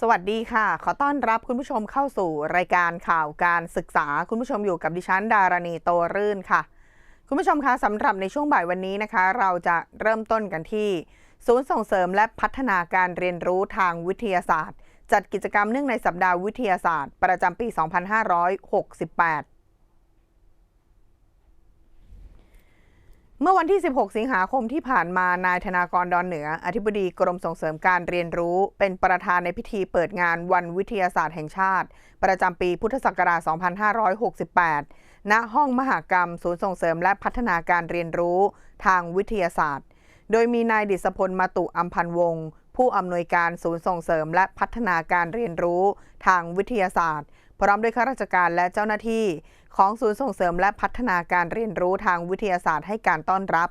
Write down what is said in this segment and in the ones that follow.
สวัสดีค่ะ ขอต้อนรับคุณผู้ชมเข้าสู่รายการข่าวการศึกษา คุณผู้ชมอยู่กับดิฉันดารณีโตรื่นค่ะ คุณผู้ชมคะสำหรับในช่วงบ่ายวันนี้นะคะ เราจะเริ่มต้นกันที่ ศูนย์ส่งเสริมและพัฒนาการเรียนรู้ทางวิทยาศาสตร์ จัดกิจกรรมเนื่องในสัปดาห์วิทยาศาสตร์ ประจำปี 2568 เมื่อวันที่ 16 สิงหาคมที่ผ่านมานายธนากรดอนเหนือ อธิบดีกรมส่งเสริมการเรียนรู้ เป็นประธานในพิธีเปิดงานวันวิทยาศาสตร์แห่งชาติ ประจำปีพุทธศักราช 2568 ณ ห้องมหากรรม ศูนย์ส่งเสริมและพัฒนาการเรียนรู้ทางวิทยาศาสตร์ โดยมีนายดิษพลมาตุอัมพันวงศ์ผู้อำนวยการศูนย์ส่งเสริมและพัฒนาการเรียนรู้ทางวิทยาศาสตร์ พร้อมด้วยข้าราชการและเจ้าหน้าที่ ของศูนย์ส่งเสริมและพัฒนาการเรียนรู้ทางวิทยาศาสตร์ให้การต้อนรับ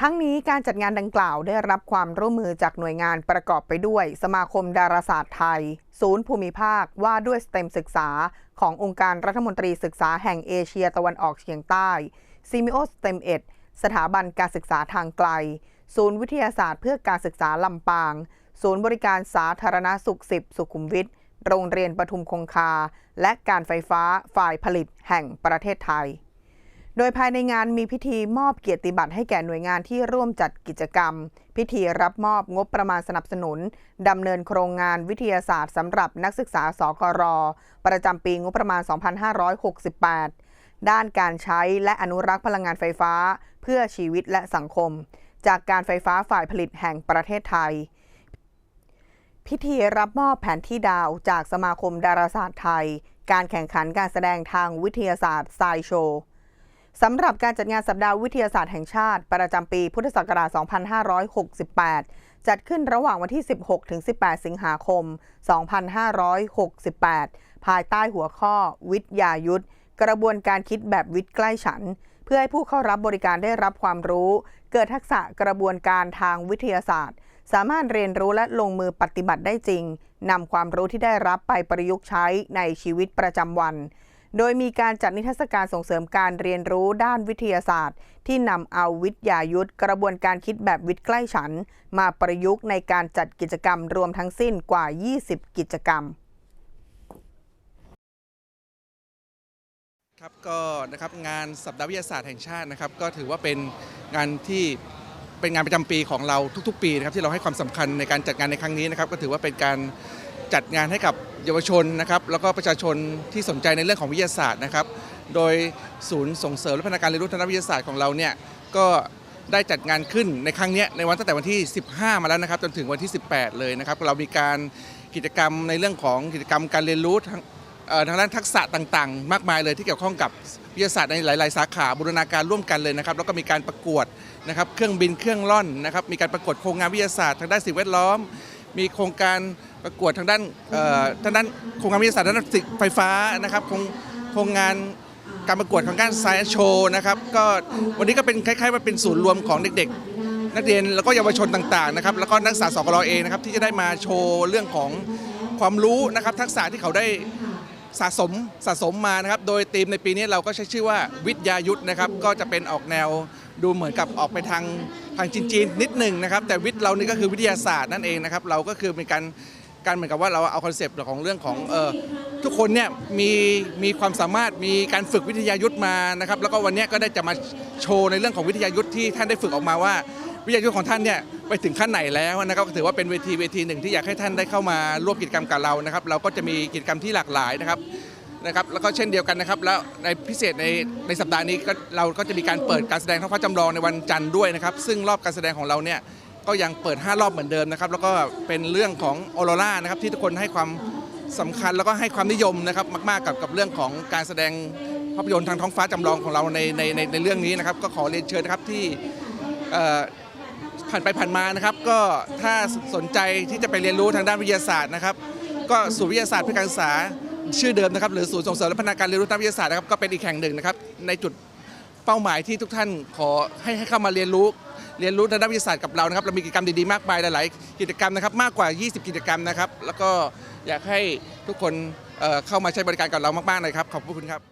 ทั้งนี้การจัดงานดังกล่าวได้รับความร่วมมือจากหน่วยงานประกอบไปด้วย สมาคมดาราศาสตร์ไทย ศูนย์ภูมิภาคว่าด้วยสเต็มศึกษา ขององค์การรัฐมนตรีศึกษาแห่งเอเชียตะวันออกเฉียงใต้ซิมิโอสเต็มเอ็ดสถาบันการศึกษาทางไกล ศูนย์วิทยาศาสตร์เพื่อการศึกษาลำปาง ศูนย์บริการสาธารณสุข 10 สุขุมวิท โรงเรียนปทุมคงคา และการไฟฟ้าฝ่ายผลิตแห่งประเทศไทย โดยภายในงานมีพิธีมอบเกียรติบัตรให้แก่หน่วยงานที่ร่วมจัดกิจกรรม พิธีรับมอบงบประมาณสนับสนุนดำเนินโครงงานวิทยาศาสตร์สำหรับนักศึกษาสกร ประจำปีงบประมาณ 2568ด้านการใช้และอนุรักษ์พลังงานไฟฟ้า เพื่อชีวิตและสังคม จากการไฟฟ้าฝ่ายผลิตแห่งประเทศไทย พิธีรับมอบแผนที่ดาวจากสมาคมดาราศาสตร์ไทย การแข่งขันการแสดงทางวิทยาศาสตร์ไซโชสำหรับการจัดงานสัปดาห์วิทยาศาสตร์แห่งชาติ ประจำปีพุทธศักราช 2568 จัดขึ้นระหว่างวันที่ 16 ถึง 18 สิงหาคม 2568 ภายใต้หัวข้อ วิทยายุทธ กระบวนการคิดแบบวิทย์ใกล้ฉัน เพื่อให้ผู้เข้ารับบริการได้รับความรู้ เกิดทักษะกระบวนการทางวิทยาศาสตร์ สามารถเรียนรู้และลงมือปฏิบัติได้จริงนำความรู้ที่ได้รับไปประยุกต์ใช้ในชีวิตประจำวัน โดยมีการจัดนิทรรศการส่งเสริมการเรียนรู้ด้านวิทยาศาสตร์ ที่นำเอาวิทยายุทธกระบวนการคิดแบบวิทย์ใกล้ฉัน มาประยุกต์ในการจัดกิจกรรมรวมทั้งสิ้นกว่า 20 กิจกรรมครับก็นะครับงานสัปดาห์วิทยาศาสตร์แห่งชาตินะครับ ก็ถือว่าเป็นงานที่ เป็นงานประจำปีของเราทุก ๆ ปีนะครับที่เราให้ความสำคัญในการจัดงานในครั้งนี้นะครับก็ถือว่าเป็นการจัดงานให้กับเยาวชนนะครับแล้วก็ประชาชนที่สนใจในเรื่องของวิทยาศาสตร์นะครับ โดยศูนย์ส่งเสริมและพัฒนาการเรียนรู้ทางวิทยาศาสตร์ของเราเนี่ยก็ได้จัดงานขึ้นในครั้งนี้ในวันตั้งแต่วันที่ 15 มาแล้วนะครับจนถึงวันที่ 18 เลยนะครับ เรามีการกิจกรรมในเรื่องของกิจกรรมการเรียนรู้ ทางด้านทักษะต่างๆ มากมายเลยที่เกี่ยวข้องกับวิทยาศาสตร์ในหลาย ๆ สาขาบูรณาการร่วมกันเลยนะครับแล้วก็มีการประกวดนะครับเครื่องบินเครื่องล่อนนะครับมีการประกวดโครงงานวิทยาศาสตร์ทางด้านสิ่งแวดล้อม มีโครงการประกวดทางด้านทางด้านโครงงานวิทยาศาสตร์ทางด้านไฟฟ้านะครับโครงโครงงานการประกวดของการไซน์โชว์นะครับก็วันนี้ก็เป็นคล้ายๆว่าเป็นศูนย์รวมของเด็กๆ นักเรียนแล้วก็เยาวชนต่างๆนะครับแล้วก็นักศึกษาสกลเองนะครับที่จะได้มาโชว์เรื่องของความรู้นะครับทักษะที่เขาได้ สะสมสะสมมานะครับ โดยธีมในปีนี้เราก็ใช้ชื่อว่าวิทยายุทธนะครับ ก็จะเป็นออกแนวดูเหมือนกับออกไปทางทางจีนๆนิดหนึ่งนะครับ แต่วิทย์เรานี่ก็คือวิทยาศาสตร์นั่นเองนะครับ เราก็คือเป็นการการเหมือนกับว่าเราเอาคอนเซปต์ของเรื่องของเออทุกคนเนี่ยมีมีความสามารถมีการฝึกวิทยายุทธมานะครับ แล้วก็วันนี้ก็ได้จะมาโชว์ในเรื่องของวิทยายุทธที่ท่านได้ฝึกออกมาว่า วิทยายุทธของท่านเนี่ยไปถึงขั้นไหนแล้วนะครับก็ถือว่าเป็นเวทีเวทีหนึ่งที่อยากให้ท่านได้เข้ามาร่วมกิจกรรมกับเรานะครับ เราก็จะมีกิจกรรมที่หลากหลายนะครับนะครับแล้วก็เช่นเดียวกันนะครับ แล้วในพิเศษในในสัปดาห์นี้ก็เราก็จะมีการเปิดการแสดงท้องฟ้าจำลองในวันจันทร์ด้วยนะครับ ซึ่งรอบการแสดงของเราเนี่ยก็ยังเปิด 5 รอบเหมือนเดิมนะครับ แล้วก็เป็นเรื่องของออโรรานะครับที่ทุกคนให้ความสำคัญแล้วก็ให้ความนิยมนะครับมาก ๆ กับกับเรื่องของการแสดงภาพยนตร์ทางท้องฟ้าจำลองของเราในในในในเรื่องนี้นะครับ ก็ขอเรียนเชิญนะครับที่ ผ่านไปผ่านมานะครับ ก็ถ้าสนใจที่จะไปเรียนรู้ทางด้านวิทยาศาสตร์นะครับ ก็ศูนย์วิทยาศาสตร์เพื่อการศึกษาชื่อเดิมนะครับ หรือศูนย์ส่งเสริมและพัฒนาการเรียนรู้ทางวิทยาศาสตร์นะครับก็เป็นอีกแห่งหนึ่งนะครับ ในจุดเป้าหมายที่ทุกท่านขอให้ให้เข้ามาเรียนรู้ เรียนรู้ทางด้านวิทยาศาสตร์กับเรานะครับเรามีกิจกรรมดีๆมากมายหลายๆกิจกรรมนะครับ มากกว่า 20 กิจกรรมนะครับ แล้วก็อยากให้ทุกคนเอ่อเข้ามาใช้บริการกับเรามากๆเลยครับขอบคุณครับ